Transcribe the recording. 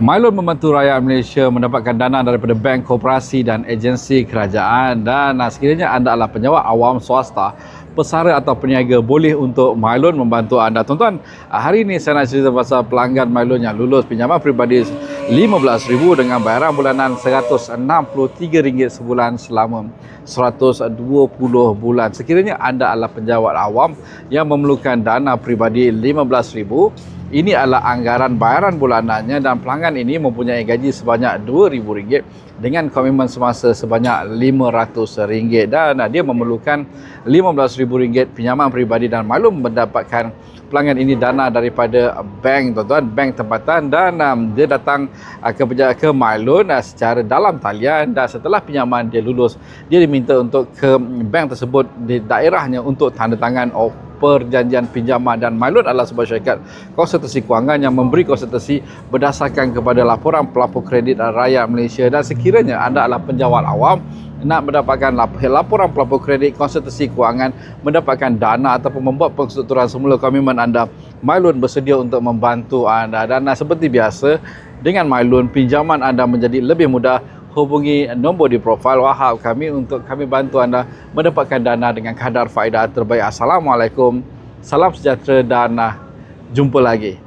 Mylon membantu rakyat Malaysia mendapatkan dana daripada bank, koperasi dan agensi kerajaan dan sekiranya anda adalah penyewa awam swasta, pesara atau peniaga boleh untuk Mylon membantu anda. Tuan-tuan, hari ini saya nak cerita pasal pelanggan Mylon yang lulus pinjaman peribadi RM15,000 dengan bayaran bulanan RM163 sebulan selama 120 bulan. Sekiranya anda adalah penjawat awam yang memerlukan dana peribadi RM15,000 ini adalah anggaran bayaran bulanannya dan pelanggan ini mempunyai gaji sebanyak RM2,000 dengan komitmen semasa sebanyak RM500 dan dia memerlukan RM15,000 pinjaman peribadi dan maklum mendapatkan pelanggan ini dana daripada bank tuan-tuan, bank tempatan. Dan um, dia datang uh, ke penjara ke Mylon uh, secara dalam talian. Dan setelah pinjaman dia lulus dia diminta untuk ke bank tersebut di daerahnya untuk tanda tangan. Of perjanjian pinjaman dan Mylon adalah sebuah syarikat konsultasi kewangan yang memberi konsultasi berdasarkan kepada laporan pelapor kredit rakyat Malaysia. Dan sekiranya anda adalah penjawat awam nak mendapatkan lap- laporan pelapor kredit konsultasi kewangan mendapatkan dana ataupun membuat penstrukturan semula komitmen anda Mylon bersedia untuk membantu anda. Dan seperti biasa dengan Mylon pinjaman anda menjadi lebih mudah hubungi nombor di profil WhatsApp kami untuk kami bantu anda mendapatkan dana dengan kadar faedah terbaik. Assalamualaikum. Salam sejahtera dan uh, jumpa lagi.